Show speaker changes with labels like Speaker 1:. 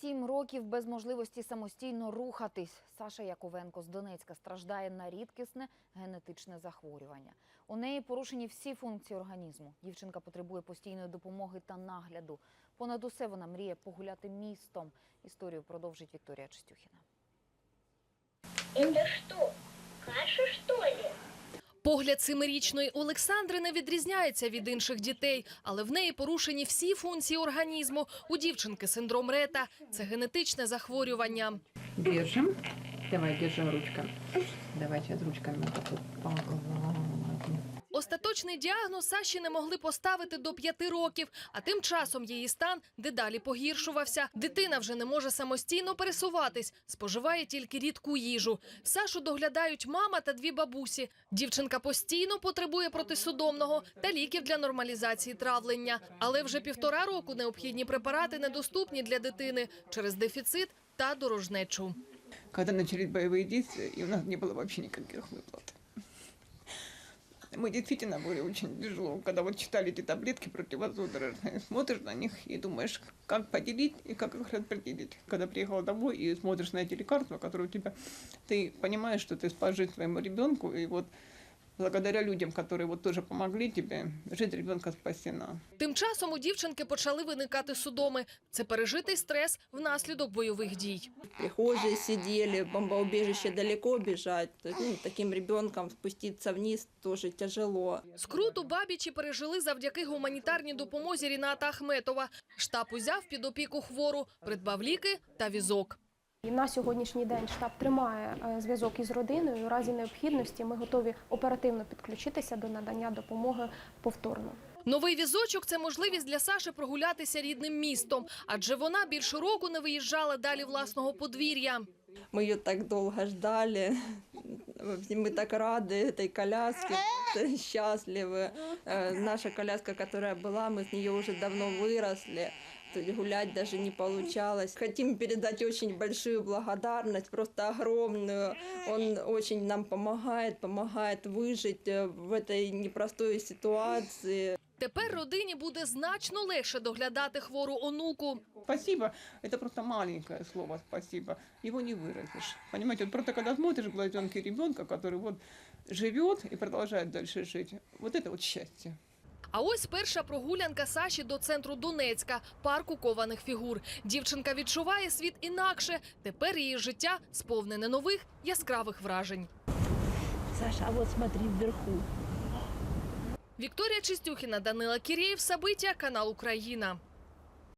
Speaker 1: Сім років без можливості самостійно рухатись. Саша Яковенко з Донецька страждає на рідкісне генетичне захворювання. У неї порушені всі функції організму. Дівчинка потребує постійної допомоги та нагляду. Понад усе вона мріє погуляти містом. Історію продовжить Вікторія Чистюхіна.
Speaker 2: Это что, каша что ли?
Speaker 3: Погляд семирічної Олександри не відрізняється від інших дітей, але в неї порушені всі функції організму. У дівчинки синдром Рета – це генетичне захворювання.
Speaker 4: Держим. Давай, держи ручка. Давай зараз ручками вот так вот погладим.
Speaker 3: Остаточний діагноз Саші не могли поставити до п'яти років, а тим часом її стан дедалі погіршувався. Дитина вже не може самостійно пересуватись, споживає тільки рідку їжу. Сашу доглядають мама та дві бабусі. Дівчинка постійно потребує протисудомного та ліків для нормалізації травлення. Але вже півтора року необхідні препарати недоступні для дитини через дефіцит та дорожнечу.
Speaker 5: когда начались боевые действия, и у нас не было вообще никаких выплат. Мы действительно были очень тяжело, когда вот читали эти таблетки противозудорожные, смотришь на них и думаешь, как поделить и как их распределить. Когда приехала домой и смотришь на эти лекарства, которые у тебя, ты понимаешь, что ты спас жизнь своему ребенку, и вот благодаря людям, которые вот тоже помогли тебе, жизнь ребенка спасена.
Speaker 3: Тим часом у дівчинки почали виникати судоми. Це пережитий стрес внаслідок бойових дій.
Speaker 6: сидели, в бомбоубежище далеко есть, ну, таким ребенком спуститься вниз тоже тяжело.
Speaker 3: Скрут у Бабічі пережили завдяки гуманітарній допомозі Ріната Ахметова. Штаб узяв під опіку хвору, придбав ліки та візок.
Speaker 7: І на сьогоднішній день штаб тримає е, зв'язок із родиною. У разі необхідності ми готові оперативно підключитися до надання допомоги повторно.
Speaker 3: Новий візочок – це можливість для Саші прогулятися рідним містом, адже вона більше року не виїжджала далі власного подвір'я.
Speaker 6: Мы ее так долго ждали. Мы так рады этой коляске, счастливы. Э, Наша коляска, которая была, мы с нее уже давно выросли. То есть гулять даже не получалось. Хотим передать очень большую благодарность, просто огромную. Он очень нам помогает, помогает выжить э, в этой непростой ситуации.
Speaker 3: Тепер родині буде значно легше доглядати хвору онуку.
Speaker 5: Спасибо, это просто маленькое слово спасибо. Его не выразишь. Понимаете, вот просто когда смотришь в глазенки ребенка, который вот живет и продолжает дальше жить, вот это вот счастье.
Speaker 3: А ось перша прогулянка Саші до центру Донецька, парку кованих фігур. Дівчинка відчуває світ інакше. Тепер її життя сповнене нових яскравих вражень.
Speaker 8: Саша, а от смотри вверху.
Speaker 3: Вікторія Чистюхіна, Данила Кірєєв, Сабиття, канал Україна.